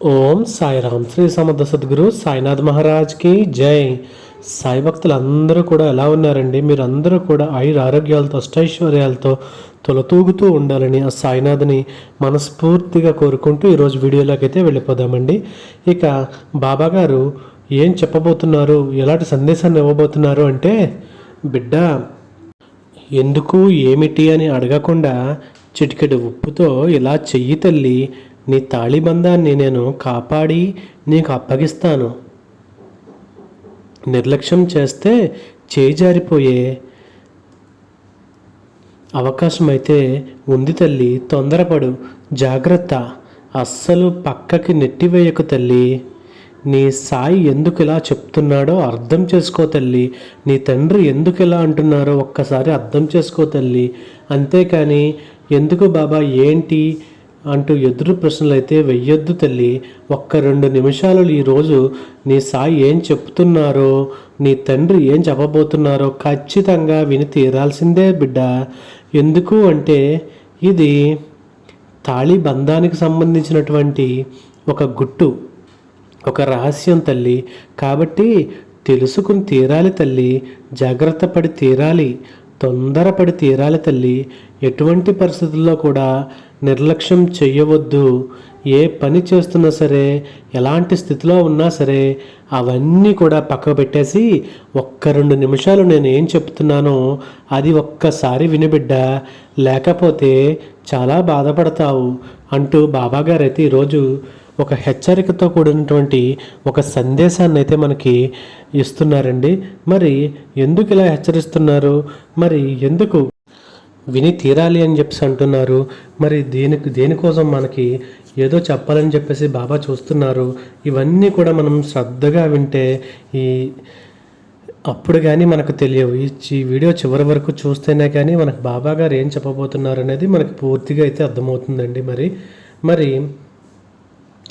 ఓం సాయిరామ్ శ్రీ సమర్థ సద్గురు సాయినాథ్ మహారాజ్కి జై. సాయి భక్తులు అందరూ కూడా ఎలా ఉన్నారండి? మీరు అందరూ కూడా ఆయుర ఆరోగ్యాలతో అష్టైశ్వర్యాలతో తొలతూగుతూ ఉండాలని ఆ సాయినాథ్ని మనస్ఫూర్తిగా కోరుకుంటూ ఈరోజు వీడియోలోకి అయితే వెళ్ళిపోదామండి. ఇక బాబా గారు ఏం చెప్పబోతున్నారు? ఎలాంటి సందేశాన్ని ఇవ్వబోతున్నారు అంటే బిడ్డ ఎందుకు ఏమిటి అని అడగకుండా చిటికెడు ఉప్పుతో ఇలా చెయ్యి తల్లి నీ తాళిబంధాన్ని నేను కాపాడి నీకు అప్పగిస్తాను. నిర్లక్ష్యం చేస్తే చేయి జారిపోయే అవకాశం అయితే ఉంది తల్లి తొందరపడు. జాగ్రత్త. అస్సలు పక్కకి నెట్టివేయకు తల్లి. నీ సాయి ఎందుకు ఇలా చెప్తున్నాడో అర్థం చేసుకో తల్లి. నీ తండ్రి ఎందుకు ఇలా అంటున్నారో ఒక్కసారి అర్థం చేసుకో తల్లి. అంతేకాని ఎందుకు బాబా ఏంటి? అంటూ ఎదురు ప్రశ్నలు అయితే వెయ్యొద్దు తల్లి. ఒక్క రెండు నిమిషాలు ఈరోజు నీ సాయి ఏం చెప్తున్నారో నీ తండ్రి ఏం చెప్పబోతున్నారో ఖచ్చితంగా విని తీరాల్సిందే బిడ్డ. ఎందుకు అంటే ఇది తాళి బంధానికి సంబంధించినటువంటి ఒక గుట్టు ఒక రహస్యం తల్లి. కాబట్టి తెలుసుకుని తీరాలి తల్లి జాగ్రత్త పడి తీరాలి తొందరపడి తీరాలి తల్లి. ఎటువంటి పరిస్థితుల్లో కూడా నిర్లక్ష్యం చెయ్యవద్దు. ఏ పని చేస్తున్నా సరే ఎలాంటి స్థితిలో ఉన్నా సరే అవన్నీ కూడా పక్కకు పెట్టేసి ఒక్క రెండు నిమిషాలు నేను ఏం చెప్తున్నానో అది ఒక్కసారి వినిబిడ్డ లేకపోతే చాలా బాధపడతావు అంటూ బాబాగారు అయితే ఈరోజు ఒక హెచ్చరికతో కూడినటువంటి ఒక సందేశాన్ని అయితే మనకి ఇస్తున్నారండి. మరి ఎందుకు ఇలా హెచ్చరిస్తున్నారు? మరి ఎందుకు విని తీరాలి అని చెప్పేసి అంటున్నారు. మరి దేనికి దేనికోసం మనకి ఏదో చెప్పాలని చెప్పేసి బాబా చూస్తున్నారు. ఇవన్నీ కూడా మనం శ్రద్ధగా వింటే ఈ అప్పుడు కానీ మనకు తెలియవు. ఈ వీడియో చివరి వరకు చూస్తేనే కానీ మనకు బాబా గారు ఏం చెప్పబోతున్నారు అనేది మనకు పూర్తిగా అయితే అర్థమవుతుందండి మరి. మరి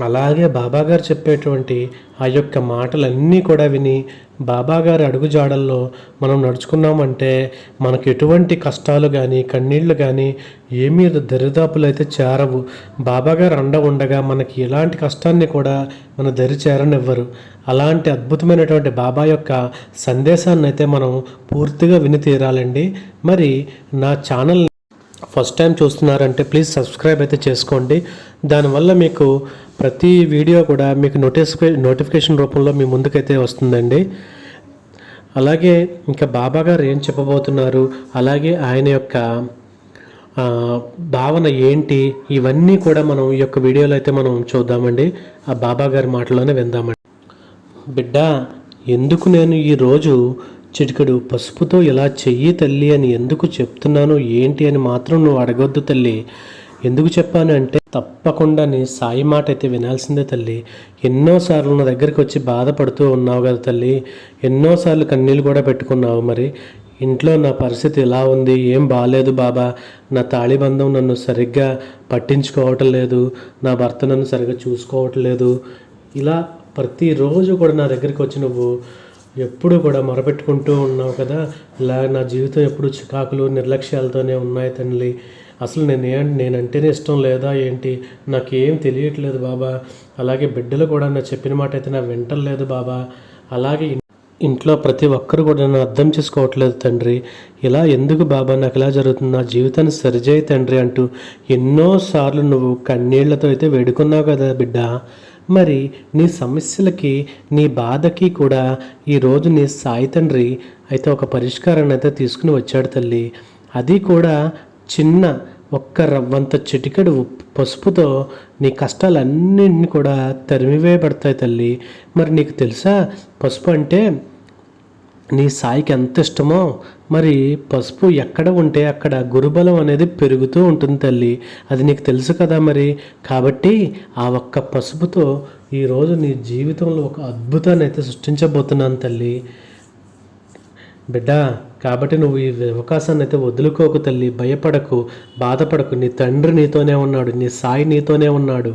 అలాగే బాబాగారు చెప్పేటువంటి ఆ యొక్క మాటలన్నీ కూడా విని బాబాగారి అడుగుజాడల్లో మనం నడుచుకున్నామంటే మనకు ఎటువంటి కష్టాలు కానీ కన్నీళ్ళు కానీ ఏమీ దరిదాపులు అయితే చేరవు. బాబాగారు అండ ఉండగా మనకి ఎలాంటి కష్టాన్ని కూడా మన దరి చేరనివ్వరు. అలాంటి అద్భుతమైనటువంటి బాబా యొక్క సందేశాన్ని అయితే మనం పూర్తిగా విని తీరాలండి. మరి నా ఛానల్ ఫస్ట్ టైం చూస్తున్నారంటే ప్లీజ్ సబ్స్క్రైబ్ అయితే చేసుకోండి. దానివల్ల మీకు ప్రతి వీడియో కూడా మీకు నోటిఫికే నోటిఫికేషన్ రూపంలో మీ ముందుకైతే వస్తుందండి. అలాగే ఇంకా బాబా గారు ఏం చెప్పబోతున్నారు? అలాగే ఆయన యొక్క భావన ఏంటి? ఇవన్నీ కూడా మనం ఈ యొక్క వీడియోలో అయితే మనం చూద్దామండి. ఆ బాబా గారి మాటలోనే విందామండి. బిడ్డ ఎందుకు నేను ఈరోజు చిటికెడు పసుపుతో ఇలా చెయ్యి తల్లి అని ఎందుకు చెప్తున్నాను ఏంటి అని మాత్రం నువ్వు అడగొద్దు తల్లి. ఎందుకు చెప్పాను అంటే తప్పకుండా నీ సాయి మాట అయితే వినాల్సిందే తల్లి. ఎన్నోసార్లు నా దగ్గరికి వచ్చి బాధపడుతూ ఉన్నావు కదా తల్లి. ఎన్నోసార్లు కన్నీళ్ళు కూడా పెట్టుకున్నావు మరి. ఇంట్లో నా పరిస్థితి ఎలా ఉంది? ఏం బాగాలేదు బాబా. నా తాళిబంధం నన్ను సరిగ్గా పట్టించుకోవటం లేదు. నా భర్త నన్ను సరిగ్గా చూసుకోవటం లేదు. ఇలా ప్రతిరోజు కూడా నా దగ్గరికి వచ్చి నువ్వు ఎప్పుడు కూడా మొరపెట్టుకుంటూ ఉన్నావు కదా? ఇలా నా జీవితం ఎప్పుడు చికాకులు నిర్లక్ష్యాలతోనే ఉన్నాయి తండ్రి అసలు నేను నేనంటేనే ఇష్టం లేదా ఏంటి? నాకేం తెలియట్లేదు బాబా. అలాగే బిడ్డలు కూడా నా చెప్పిన మాట అయితే నా వింటలేదు బాబా. అలాగే ఇంట్లో ప్రతి ఒక్కరు కూడా నన్ను అర్థం చేసుకోవట్లేదు తండ్రి. ఇలా ఎందుకు బాబా? నాకు ఇలా జరుగుతుంది. నా జీవితాన్ని సరిచేయి తండ్రి అంటూ ఎన్నోసార్లు నువ్వు కన్నీళ్ళతో అయితే వేడుకున్నావు కదా బిడ్డ. మరి నీ సమస్యలకి నీ బాధకి కూడా ఈరోజు నీ సాయి తండ్రి అయితే ఒక పరిష్కారాన్ని అయితే తీసుకుని వచ్చాడు తల్లి. అది కూడా చిన్న ఒక్క రవ్వంత చిటికెడు పసుపుతో నీ కష్టాలన్నింటినీ కూడా తరిమివేయబడతాయి తల్లి. మరి నీకు తెలుసా? పసుపు అంటే నీ సాయికి ఎంత ఇష్టమో మరి పసుపు ఎక్కడ ఉంటే అక్కడ గురుబలం అనేది పెరుగుతూ ఉంటుంది తల్లి. అది నీకు తెలుసు కదా మరి. కాబట్టి ఆ ఒక్క పసుపుతో ఈరోజు నీ జీవితంలో ఒక అద్భుతాన్ని అయితే సృష్టించబోతున్నాను తల్లి. బిడ్డ కాబట్టి నువ్వు ఈ అవకాశాన్ని అయితే వదులుకోకు తల్లి. భయపడకు బాధపడకు. నీ తండ్రి నీతోనే ఉన్నాడు నీ సాయి నీతోనే ఉన్నాడు.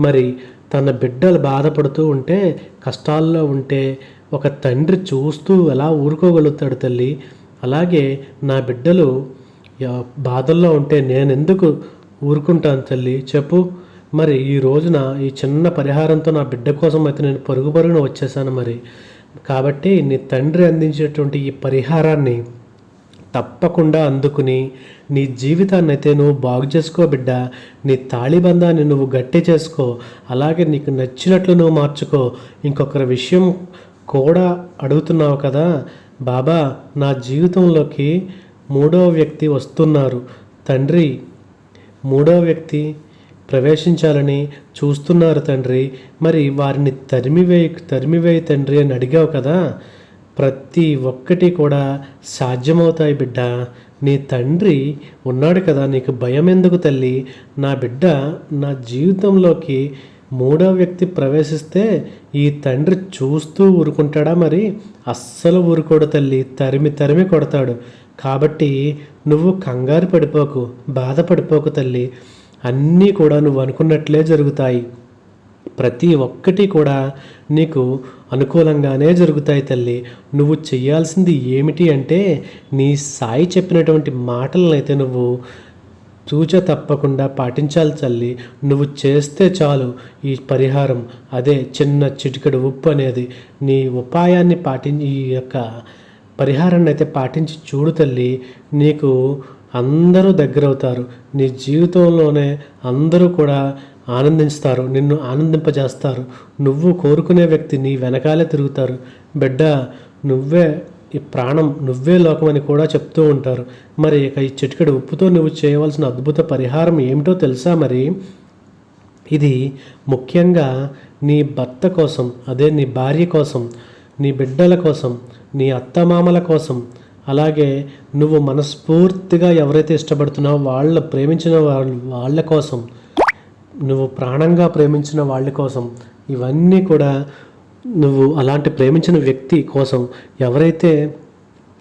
మరి తన బిడ్డలు బాధపడుతూ ఉంటే కష్టాల్లో ఉంటే ఒక తండ్రి చూస్తూ ఎలా ఊరుకోగలుగుతాడు తల్లి? అలాగే నా బిడ్డలు బాధల్లో ఉంటే నేను ఎందుకు ఊరుకుంటాను తల్లి? చెప్పు. మరి ఈ రోజున ఈ చిన్న పరిహారంతో నా బిడ్డ కోసం అయితే నేను పరుగు పరుగున వచ్చేసాను మరి. కాబట్టి నీ తండ్రి అందించేటువంటి ఈ పరిహారాన్ని తప్పకుండా అందుకుని నీ జీవితాన్ని అయితే నువ్వు బాగు చేసుకో బిడ్డ. నీ తాళిబంధాన్ని నువ్వు గట్టి చేసుకో. అలాగే నీకు నచ్చినట్లు నువ్వు మార్చుకో. ఇంకొకరి విషయం కూడా అడుగుతున్నావు కదా బాబా నా జీవితంలోకి మూడో వ్యక్తి వస్తున్నారు. తండ్రి మూడో వ్యక్తి ప్రవేశించాలని చూస్తున్నారు తండ్రి. మరి వారిని తరిమివేయ తరిమివేయ తండ్రి అని అడిగావు కదా ప్రతి ఒక్కటి కూడా సాధ్యమవుతాయి బిడ్డ. నీ తండ్రి ఉన్నాడు కదా నీకు భయం ఎందుకు తల్లి? నా బిడ్డ నా జీవితంలోకి మూడో వ్యక్తి ప్రవేశిస్తే ఈ తండ్రి చూస్తూ ఊరుకుంటాడా మరి? అస్సలు ఊరుకోడు తల్లి తరిమి తరిమి కొడతాడు. కాబట్టి నువ్వు కంగారు పడిపోకు బాధపడిపోకు తల్లి. అన్నీ కూడా నువ్వు అనుకున్నట్లే జరుగుతాయి. ప్రతి ఒక్కటి కూడా నీకు అనుకూలంగానే జరుగుతాయి తల్లి. నువ్వు చేయాల్సింది ఏమిటి అంటే నీ సాయి చెప్పినటువంటి మాటలను అయితే నువ్వు తూచ తప్పకుండా పాటించాలి తల్లి. నువ్వు చేస్తే చాలు ఈ పరిహారం. అదే చిన్న చిటికెడు ఉప్పు అనేది. నీ ఉపాయాన్ని పాటించి ఈ యొక్క పరిహారాన్ని అయితే పాటించి చూడు తల్లి. నీకు అందరూ దగ్గరవుతారు. నీ జీవితంలోనే అందరూ కూడా ఆనందిస్తారు. నిన్ను ఆనందింపజేస్తారు. నువ్వు కోరుకునే వ్యక్తి నీ వెనకాలే తిరుగుతారు. బిడ్డ నువ్వే ఈ ప్రాణం నువ్వే లోకమని కూడా చెప్తూ ఉంటారు. మరి ఇక ఈ చిటికెడు ఉప్పుతో నువ్వు చేయవలసిన అద్భుత పరిహారం ఏమిటో తెలుసా మరి? ఇది ముఖ్యంగా నీ భర్త కోసం అదే నీ భార్య కోసం నీ బిడ్డల కోసం నీ అత్తమామల కోసం అలాగే నువ్వు మనస్ఫూర్తిగా ఎవరైతే ఇష్టపడుతున్నావో వాళ్ళ ప్రేమించిన వాళ్ళ వాళ్ళ కోసం నువ్వు ప్రాణంగా ప్రేమించిన వాళ్ళ కోసం ఇవన్నీ కూడా నువ్వు అలాంటి ప్రేమించిన వ్యక్తి కోసం ఎవరైతే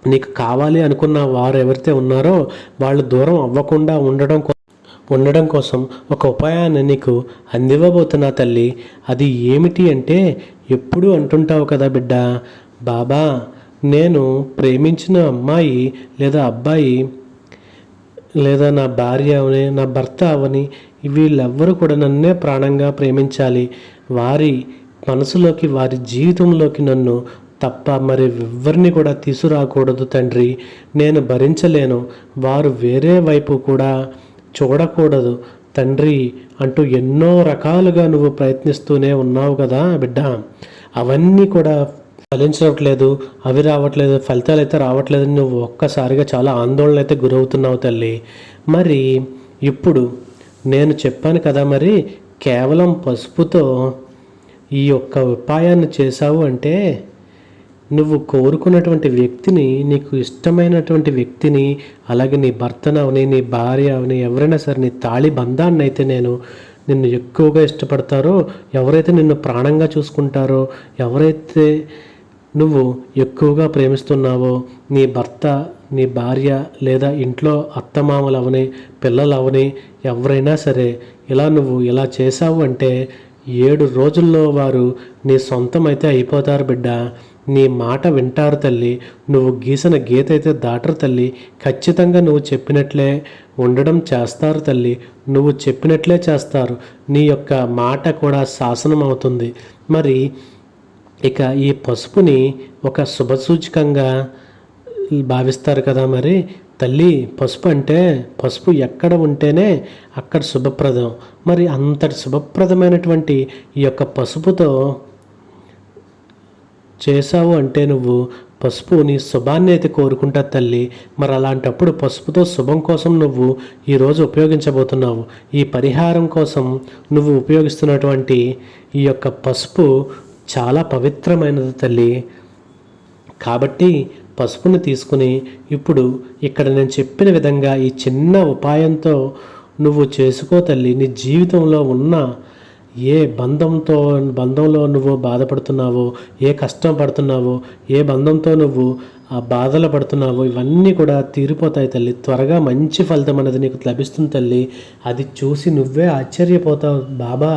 నీకు కావాలి అనుకున్న వారు ఎవరైతే ఉన్నారో వాళ్ళు దూరం అవ్వకుండా ఉండడం ఉండడం కోసం ఒక ఉపాయాన్ని నీకు అందివ్వబోతున్నా తల్లి. అది ఏమిటి అంటే ఎప్పుడు అంటుంటావు కదా బిడ్డ బాబా నేను ప్రేమించిన అమ్మాయి లేదా అబ్బాయి లేదా నా భార్య అవని నా భర్త అవని వీళ్ళెవ్వరూ కూడా నన్నే ప్రాణంగా ప్రేమించాలి. వారి మనసులోకి వారి జీవితంలోకి నన్ను తప్ప మరి ఎవ్వరిని కూడా తీసుకురాకూడదు తండ్రి. నేను భరించలేను. వారు వేరే వైపు కూడా చూడకూడదు తండ్రి అంటూ ఎన్నో రకాలుగా నువ్వు ప్రయత్నిస్తూనే ఉన్నావు కదా బిడ్డ. అవన్నీ కూడా ఫలించట్లేదు అవి రావట్లేదు ఫలితాలు అయితే రావట్లేదని నువ్వు ఒక్కసారిగా చాలా ఆందోళన అయితే గురవుతున్నావు తల్లి. మరి ఇప్పుడు నేను చెప్పాను కదా మరి కేవలం పసుపుతో ఈ యొక్క ఉపాయాన్ని చేశావు అంటే నువ్వు కోరుకున్నటువంటి వ్యక్తిని నీకు ఇష్టమైనటువంటి వ్యక్తిని అలాగే నీ భర్తనవని నీ భార్య అవని ఎవరైనా సరే నీ తాళి బంధాన్ని అయితే నేను నిన్ను ఎక్కువగా ఇష్టపడతారో ఎవరైతే నిన్ను ప్రాణంగా చూసుకుంటారో ఎవరైతే నువ్వు ఎక్కువగా ప్రేమిస్తున్నావో నీ భర్త నీ భార్య లేదా ఇంట్లో అత్తమామలు అవని పిల్లలు అవని ఎవరైనా సరే ఇలా నువ్వు ఇలా చేసావు అంటే ఏడు రోజుల్లో వారు నీ సొంతం అయితే అయిపోతారు బిడ్డ. నీ మాట వింటారు తల్లి. నువ్వు గీసిన గీత అయితే దాటరు తల్లి. ఖచ్చితంగా నువ్వు చెప్పినట్లే ఉండడం చేస్తారు తల్లి. నువ్వు చెప్పినట్లే చేస్తారు. నీ యొక్క మాట కూడా శాసనం అవుతుంది మరి ఇక ఈ పసుపుని ఒక శుభసూచకంగా భావిస్తారు కదా మరి? తల్లి పసుపు అంటే పసుపు ఎక్కడ ఉంటేనే అక్కడ శుభప్రదం. మరి అంతటి శుభప్రదమైనటువంటి ఈ యొక్క పసుపుతో చేశావు అంటే నువ్వు పసుపు నీ శుభాన్ని అయితే కోరుకుంటా తల్లి. మరి అలాంటప్పుడు పసుపుతో శుభం కోసం నువ్వు ఈరోజు ఉపయోగించబోతున్నావు. ఈ పరిహారం కోసం నువ్వు ఉపయోగిస్తున్నటువంటి ఈ యొక్క పసుపు చాలా పవిత్రమైనది తల్లి. కాబట్టి పసుపుని తీసుకుని ఇప్పుడు ఇక్కడ నేను చెప్పిన విధంగా ఈ చిన్న ఉపాయంతో నువ్వు చేసుకో తల్లి నీ జీవితంలో ఉన్న ఏ బంధంతో బంధంలో నువ్వు బాధపడుతున్నావో ఏ కష్టం పడుతున్నావో ఏ బంధంతో నువ్వు ఆ బాధలు పడుతున్నావో ఇవన్నీ కూడా తీరిపోతాయి తల్లి. త్వరగా మంచి ఫలితం అనేది నీకు లభిస్తుంది తల్లి. అది చూసి నువ్వే ఆశ్చర్యపోతావు. బాబా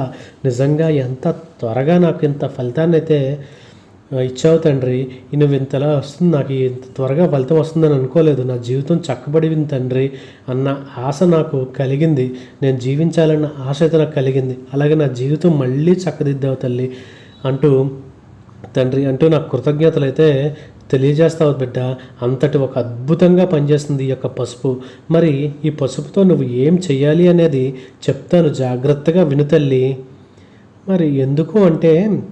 నిజంగా ఎంత త్వరగా నాకు ఇంత ఫలితాన్ని అయితే ఇచ్చావు తండ్రి నువ్వు ఇంతలా వస్తుంది నాకు ఇంత త్వరగా ఫలితం వస్తుందని అనుకోలేదు. నా జీవితం చక్కబడింది తండ్రి అన్న ఆశ నాకు కలిగింది. నేను జీవించాలన్న ఆశ అయితే నాకు కలిగింది. అలాగే నా జీవితం మళ్ళీ చక్కదిద్దావు తల్లి అంటూ తండ్రి అంటూ నాకు కృతజ్ఞతలు అయితే తెలియజేస్తావు బిడ్డ. అంతటి ఒక అద్భుతంగా పనిచేస్తుంది ఈ యొక్క పసుపు. మరి ఈ పసుపుతో నువ్వు ఏం చెయ్యాలి అనేది చెప్తాను జాగ్రత్తగా విను తల్లి. మరి ఎందుకు అంటే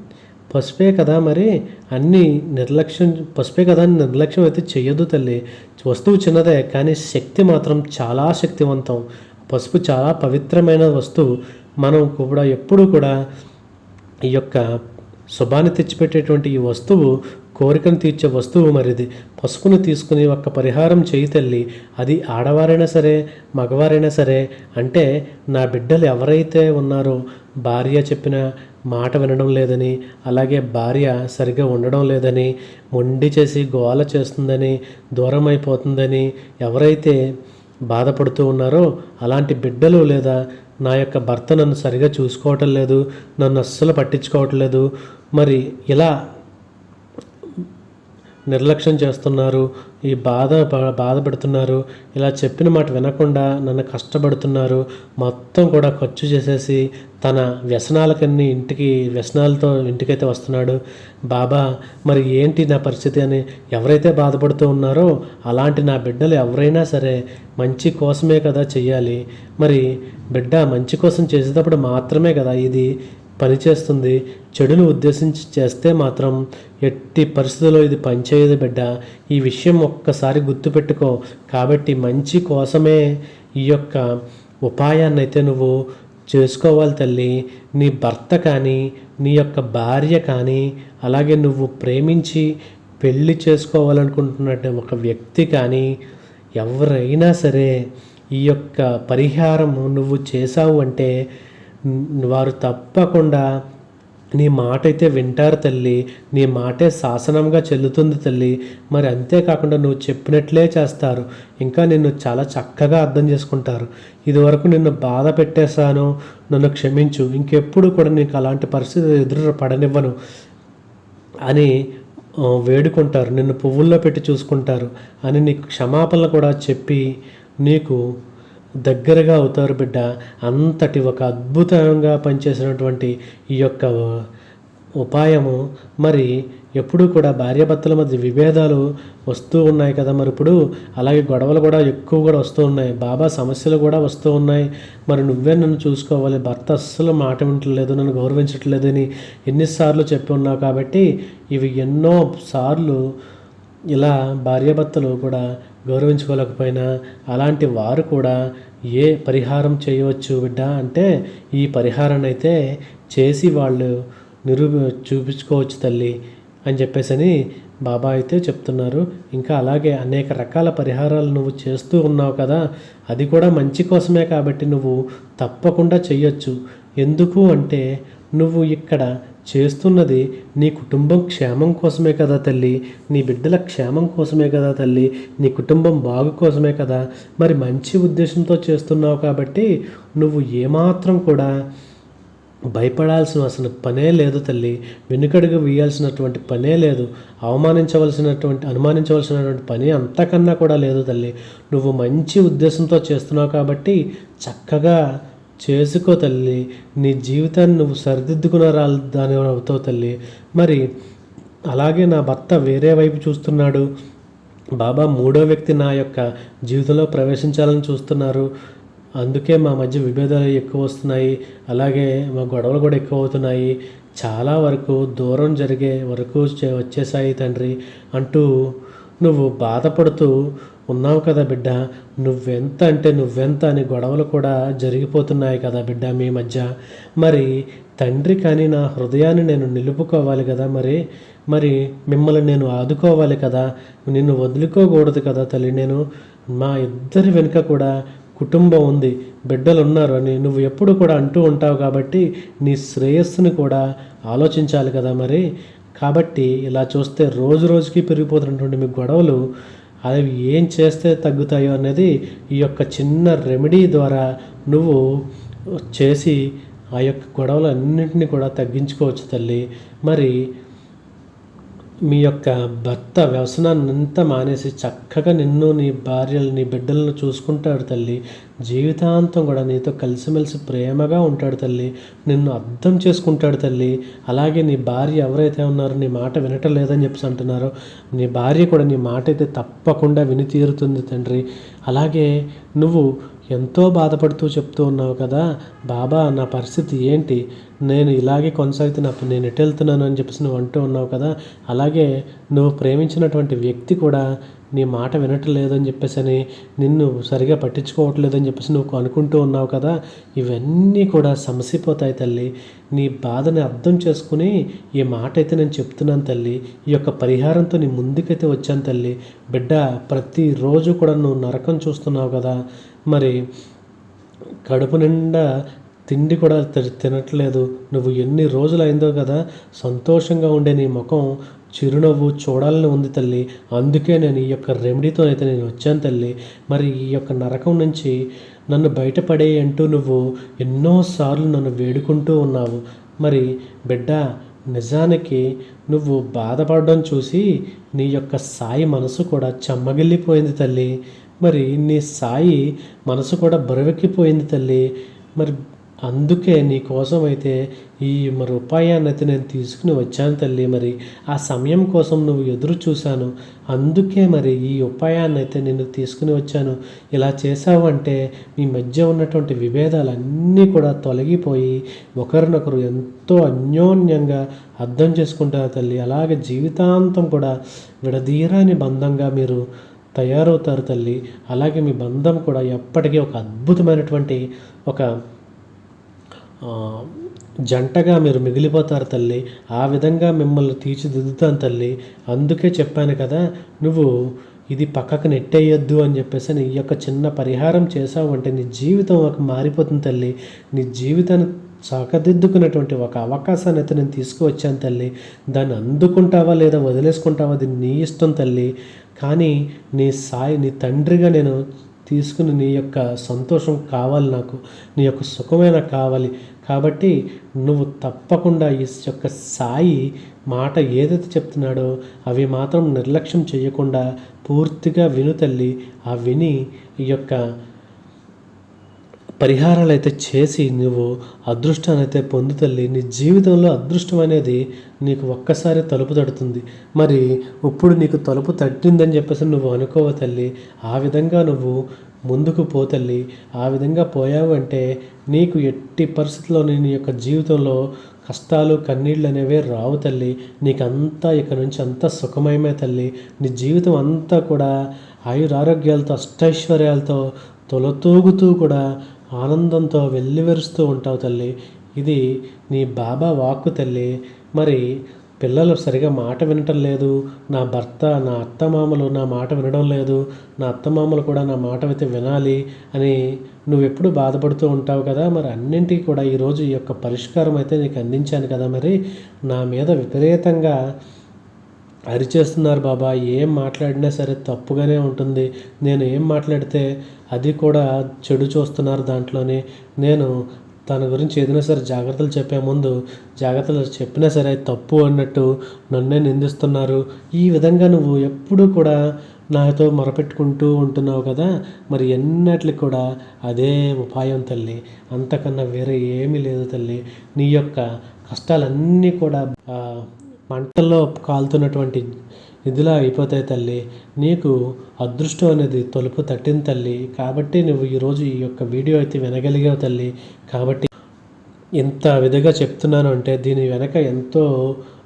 పసుపే కదా మరి? అన్నీ నిర్లక్ష్యం పసుపే కదా అని నిర్లక్ష్యం అయితే చెయ్యదు తల్లి. వస్తువు చిన్నదే కానీ శక్తి మాత్రం చాలా శక్తివంతం. పసుపు చాలా పవిత్రమైన వస్తువు. మనం కూడా ఎప్పుడు కూడా ఈ యొక్క శుభాన్ని తెచ్చిపెట్టేటువంటి ఈ వస్తువు కోరికను తీర్చే వస్తువు మరిది. పసుపును తీసుకుని ఒక్క పరిహారం చేయి తల్లి. అది ఆడవారైనా సరే మగవారైనా సరే అంటే నా బిడ్డలు ఎవరైతే ఉన్నారో భార్య చెప్పిన మాట వినడం లేదని అలాగే భార్య సరిగ్గా ఉండడం లేదని మొండి చేసి గోల చేస్తుందని దూరం అయిపోతుందని ఎవరైతే బాధపడుతూ ఉన్నారో అలాంటి బిడ్డలు లేదా నా యొక్క భర్త నన్ను సరిగా చూసుకోవటం లేదు నన్ను అస్సలు పట్టించుకోవటం లేదు మరి ఇలా నిర్లక్ష్యం చేస్తున్నారు ఈ బాధ బాధపడుతున్నారు ఇలా చెప్పిన మాట వినకుండా నన్ను కష్టపడుతున్నారు మొత్తం కూడా ఖర్చు చేసేసి తన వ్యసనాలకన్నీ ఇంటికి వ్యసనాలతో ఇంటికైతే వస్తున్నాడు. బాబా మరి ఏంటి నా పరిస్థితి అని ఎవరైతే బాధపడుతూ ఉన్నారో అలాంటి నా బిడ్డలు ఎవరైనా సరే మంచి కోసమే కదా చెయ్యాలి. మరి బిడ్డ మంచి కోసం చేసేటప్పుడు మాత్రమే కదా ఇది పనిచేస్తుంది. చెడును ఉద్దేశించి చేస్తే మాత్రం ఎట్టి పరిస్థితుల్లో ఇది పనిచేయదు బిడ్డ. ఈ విషయం ఒక్కసారి గుర్తుపెట్టుకో కాబట్టి మంచి కోసమే ఈ యొక్క ఉపాయాన్ని అయితే నువ్వు చేసుకోవాలి తల్లి. నీ భర్త కానీ నీ యొక్క భార్య కానీ అలాగే నువ్వు ప్రేమించి పెళ్ళి చేసుకోవాలనుకుంటున్నట్టు ఒక వ్యక్తి కానీ ఎవరైనా సరే ఈ యొక్క పరిహారం నువ్వు చేసావు అంటే వారు తప్పకుండా నీ మాట అయితే వింటారు తల్లి నీ మాటే శాసనంగా చెల్లుతుంది తల్లి. మరి అంతేకాకుండా నువ్వు చెప్పినట్లే చేస్తారు. ఇంకా నిన్ను చాలా చక్కగా అర్థం చేసుకుంటారు. ఇదివరకు నిన్ను బాధ పెట్టేశాను నన్ను క్షమించు ఇంకెప్పుడు కూడా నీకు అలాంటి పరిస్థితి ఎదురు పడనివ్వను అని వేడుకుంటారు. నిన్ను పువ్వుల్లో పెట్టి చూసుకుంటారు అని నీకు క్షమాపణలు కూడా చెప్పి నీకు దగ్గరగా అవుతారు బిడ్డ. అంతటి ఒక అద్భుతంగా పనిచేసినటువంటి ఈ యొక్క ఉపాయము. మరి ఎప్పుడూ కూడా భార్యాభర్తల మధ్య విభేదాలు వస్తూ ఉన్నాయి కదా మరి ఇప్పుడు. అలాగే గొడవలు కూడా ఎక్కువ కూడా వస్తూ ఉన్నాయి. బాబా సమస్యలు కూడా వస్తూ ఉన్నాయి. మరి నువ్వే నన్ను చూసుకోవాలి. భర్త అస్సలు మాట వింటలేదు. నన్ను గౌరవించట్లేదు అని ఎన్నిసార్లు చెప్పి ఉన్నావు కాబట్టి ఇవి ఎన్నో సార్లు ఇలా భార్యాభర్తలు కూడా గౌరవించుకోలేకపోయినా అలాంటి వారు కూడా ఏ పరిహారం చేయవచ్చు బిడ్డ? అంటే ఈ పరిహారాన్ని అయితే చేసి వాళ్ళు నిరూపి చూపించుకోవచ్చు తల్లి అని చెప్పేసి అని బాబా అయితే చెప్తున్నారు. ఇంకా అలాగే అనేక రకాల పరిహారాలు నువ్వు చేస్తూ ఉన్నావు కదా అది కూడా మంచి కోసమే కాబట్టి నువ్వు తప్పకుండా చెయ్యొచ్చు. ఎందుకు అంటే నువ్వు ఇక్కడ చేస్తున్నది నీ కుటుంబం క్షేమం కోసమే కదా తల్లి నీ బిడ్డల క్షేమం కోసమే కదా తల్లి నీ కుటుంబం బాగు కోసమే కదా. మరి మంచి ఉద్దేశంతో చేస్తున్నావు కాబట్టి నువ్వు ఏమాత్రం కూడా భయపడాల్సిన అసలు పనే లేదు తల్లి. వెనుకడుగు వేయాల్సినటువంటి పనే లేదు. అవమానించవలసినటువంటి అనుమానించవలసినటువంటి పని అంతకన్నా కూడా లేదు తల్లి. నువ్వు మంచి ఉద్దేశంతో చేస్తున్నావు కాబట్టి చక్కగా చేసుకో తల్లి. నీ జీవితాన్ని నువ్వు సరిదిద్దుకున్నారా దాని అవుతావు తల్లి. మరి అలాగే నా భర్త వేరే వైపు చూస్తున్నాడు. బాబా మూడో వ్యక్తి నా యొక్క జీవితంలో ప్రవేశించాలని చూస్తున్నారు. అందుకే మా మధ్య విభేదాలు ఎక్కువ వస్తున్నాయి. అలాగే మా గొడవలు కూడా ఎక్కువ అవుతున్నాయి. చాలా వరకు దూరం జరిగే వరకు వచ్చేసాయి తండ్రి అంటూ నువ్వు బాధపడుతూ ఉన్నావు కదా బిడ్డ. నువ్వెంత అంటే నువ్వెంత అని గొడవలు కూడా జరిగిపోతున్నాయి కదా బిడ్డ మీ మధ్య. మరి తండ్రి కానీ నా హృదయాన్ని నేను నిలుపుకోవాలి కదా మరి. మరి మిమ్మల్ని నేను ఆదుకోవాలి కదా. నిన్ను వదులుకోకూడదు కదా తల్లి. నేను మా ఇద్దరి వెనుక కూడా కుటుంబం ఉంది. బిడ్డలు ఉన్నారు అని నువ్వు ఎప్పుడు కూడా అంటూ ఉంటావు కాబట్టి నీ శ్రేయస్సుని కూడా ఆలోచించాలి కదా మరి. కాబట్టి ఇలా చూస్తే రోజు రోజుకి పెరిగిపోతున్నటువంటి మీ గొడవలు అవి ఏం చేస్తే తగ్గుతాయో అనేది ఈ యొక్క చిన్న రెమెడీ ద్వారా నువ్వు చేసి ఆ యొక్క గొడవలు అన్నింటినీ కూడా తగ్గించుకోవచ్చు తల్లి. మరి మీ యొక్క భర్త వ్యవసనాన్ని అంతా మానేసి చక్కగా నిన్ను నీ భార్యలు నీ బిడ్డలను చూసుకుంటాడు తల్లి. జీవితాంతం కూడా నీతో కలిసిమెలిసి ప్రేమగా ఉంటాడు తల్లి. నిన్ను అర్థం చేసుకుంటాడు తల్లి. అలాగే నీ భార్య ఎవరైతే ఉన్నారో నీ మాట వినటం లేదని చెప్పేసి అంటున్నారో నీ భార్య కూడా నీ మాట అయితే తప్పకుండా విని తీరుతుంది తండ్రి. అలాగే నువ్వు ఎంతో బాధపడుతూ చెప్తూ ఉన్నావు కదా బాబా నా పరిస్థితి ఏంటి? నేను ఇలాగే కొనసాగితే నాకు నేను ఎటు వెళ్తున్నాను అని చెప్పేసి నువ్వు అంటూ ఉన్నావు కదా అలాగే నువ్వు ప్రేమించినటువంటి వ్యక్తి కూడా నీ మాట వినటం లేదని చెప్పేసి అని నిన్ను సరిగా పట్టించుకోవట్లేదని చెప్పేసి నువ్వు అనుకుంటూ ఉన్నావు కదా ఇవన్నీ కూడా సమసిపోతాయి తల్లి. నీ బాధని అర్థం చేసుకుని ఈ మాట అయితే నేను చెప్తున్నాను తల్లి. ఈ యొక్క పరిహారంతో నీ ముందుకైతే వచ్చాను తల్లి. బిడ్డ ప్రతిరోజు కూడా నువ్వు నరకం చూస్తున్నావు కదా. మరి కడుపు నిండా తిండి కూడా తినట్లేదు. నువ్వు ఎన్ని రోజులు అయిందో కదా సంతోషంగా ఉండే నీ ముఖం చిరునవ్వు చూడాలని ఉంది తల్లి. అందుకే నేను ఈ యొక్క రెమెడీతో అయితే నేను వచ్చాను తల్లి. మరి ఈ యొక్క నరకం నుంచి నన్ను బయటపడే అంటూ నువ్వు ఎన్నోసార్లు నన్ను వేడుకుంటూ ఉన్నావు. మరి బిడ్డ నిజానికి నువ్వు బాధపడడం చూసి నీ యొక్క సాయి మనసు కూడా చెమ్మగిల్లిపోయింది తల్లి. మరి నీ సాయి మనసు కూడా బరువెక్కిపోయింది తల్లి. మరి అందుకే నీ కోసం అయితే ఈ మరి ఉపాయాన్ని అయితే నేను తీసుకుని వచ్చాను తల్లి. మరి ఆ సమయం కోసం నువ్వు ఎదురు చూశాను. అందుకే మరి ఈ ఉపాయాన్ని అయితే నేను తీసుకుని వచ్చాను. ఇలా చేసావంటే మీ మధ్య ఉన్నటువంటి విభేదాలన్నీ కూడా తొలగిపోయి ఒకరినొకరు ఎంతో అన్యోన్యంగా అర్థం చేసుకుంటారు తల్లి. అలాగే జీవితాంతం కూడా విడదీరాని బంధంగా మీరు తయారవుతారు తల్లి. అలాగే మీ బంధం కూడా ఎప్పటికీ ఒక అద్భుతమైనటువంటి ఒక జంటగా మీరు మిగిలిపోతారు తల్లి. ఆ విధంగా మిమ్మల్ని తీర్చిదిద్దుతాను తల్లి. అందుకే చెప్పాను కదా నువ్వు ఇది పక్కకు నెట్టేయొద్దు అని చెప్పేసి నీ యొక్క చిన్న పరిహారం చేసావు అంటే నీ జీవితం ఒక మారిపోతుంది తల్లి. నీ జీవితాన్ని చక్కదిద్దుకున్నటువంటి ఒక అవకాశాన్ని అయితే నేను తీసుకువచ్చాను తల్లి. దాన్ని అందుకుంటావా లేదా వదిలేసుకుంటావా అది నీ ఇష్టం తల్లి. కానీ నీ సాయి నీ తండ్రిగా నేను తీసుకుని నీ యొక్క సంతోషం కావాలి నాకు నీ యొక్క సుఖమైన కావాలి. కాబట్టి నువ్వు తప్పకుండా ఈ యొక్క సాయి మాట ఏదైతే చెప్తున్నాడో అవి మాత్రం నిర్లక్ష్యం చేయకుండా పూర్తిగా విను తల్లి. ఆ విని ఈ యొక్క పరిహారాలు అయితే చేసి నువ్వు అదృష్టాన్ని అయితే పొందుతల్లి నీ జీవితంలో అదృష్టం అనేది నీకు ఒక్కసారి తలుపు తడుతుంది. మరి ఇప్పుడు నీకు తలుపు తట్టిందని చెప్పేసి నువ్వు అనుకోవ తల్లి? ఆ విధంగా నువ్వు ముందుకు పోతల్లి ఆ విధంగా పోయావు అంటే నీకు ఎట్టి పరిస్థితుల్లో నీ యొక్క జీవితంలో కష్టాలు కన్నీళ్ళు అనేవి రావు తల్లి. నీకంతా ఇక నుంచి అంతా సుఖమయమే తల్లి. నీ జీవితం అంతా కూడా ఆయురారోగ్యాలతో అష్టైశ్వర్యాలతో తొలతూగుతూ కూడా ఆనందంతో వెల్లివెరుస్తూ ఉంటావు తల్లి. ఇది నీ బాబా వాక్కు తల్లి. మరి పిల్లలు సరిగా మాట వినటం లేదు. నా భర్త నా అత్తమామలు నా మాట వినడం లేదు. నా అత్తమామలు కూడా నా మాట అయితే వినాలి అని నువ్వు ఎప్పుడు బాధపడుతూ ఉంటావు కదా? మరి అన్నింటికి కూడా ఈరోజు ఈ యొక్క పరిష్కారం అయితే నీకు అందించాను కదా మరి? నా మీద విపరీతంగా అరిచేస్తున్నారు బాబా ఏం మాట్లాడినా సరే తప్పుగానే ఉంటుంది. నేను ఏం మాట్లాడితే అది కూడా చెడు చూస్తున్నారు దాంట్లోనే. నేను తన గురించి ఏదైనా సరే జాగ్రత్తలు చెప్పే ముందు జాగ్రత్తలు చెప్పినా సరే అది తప్పు అన్నట్టు నన్నే నిందిస్తున్నారు. ఈ విధంగా నువ్వు ఎప్పుడూ కూడా నాతో మొరపెట్టుకుంటూ ఉంటున్నావు కదా మరి ఎన్నట్లకి కూడా అదే ఉపాయం తల్లి. అంతకన్నా వేరే ఏమీ లేదు తల్లి. నీ యొక్క కష్టాలన్నీ కూడా మంటల్లో కాలుతున్నటువంటి నిధులా అయిపోతాయి తల్లి. నీకు అదృష్టం అనేది తలుపు తట్టింది తల్లి. కాబట్టి నువ్వు ఈరోజు ఈ యొక్క వీడియో అయితే వినగలిగావు తల్లి. కాబట్టి ఇంత విధంగా చెప్తున్నాను అంటే దీని వెనక ఎంతో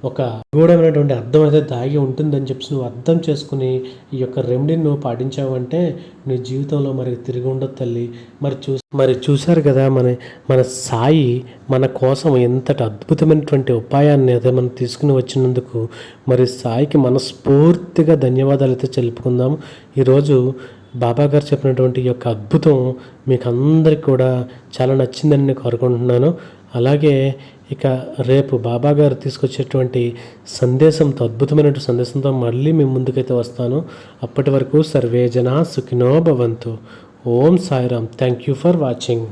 ఒక గూఢమైనటువంటి అర్థం అయితే దాగి ఉంటుందని చెప్పి నువ్వు అర్థం చేసుకుని ఈ యొక్క రెమెడీని నువ్వు పాటించావంటే నీ జీవితంలో మరి తిరిగి ఉండదు తల్లి. మరి చూ మరి చూశారు కదా మన మన సాయి మన కోసం ఎంతటి అద్భుతమైనటువంటి ఉపాయాన్ని అయితే మనం తీసుకుని వచ్చినందుకు మరి సాయికి మనస్ఫూర్తిగా ధన్యవాదాలు అయితే తెలుపుకుందాం ఈరోజు బాబా గారు చెప్పినటువంటి ఈ యొక్క అద్భుతం మీకు అందరికి కూడా చాలా నచ్చిందని నేను కోరుకుంటున్నాను. అలాగే ఇక రేపు బాబా గారు తీసుకొచ్చేటువంటి సందేశంతో అద్భుతమైనటువంటి సందేశంతో మళ్ళీ మేము ముందుకైతే వస్తాను. అప్పటి వరకు సర్వే సుఖినో భవంతు. ఓం Sairam. Thank you for watching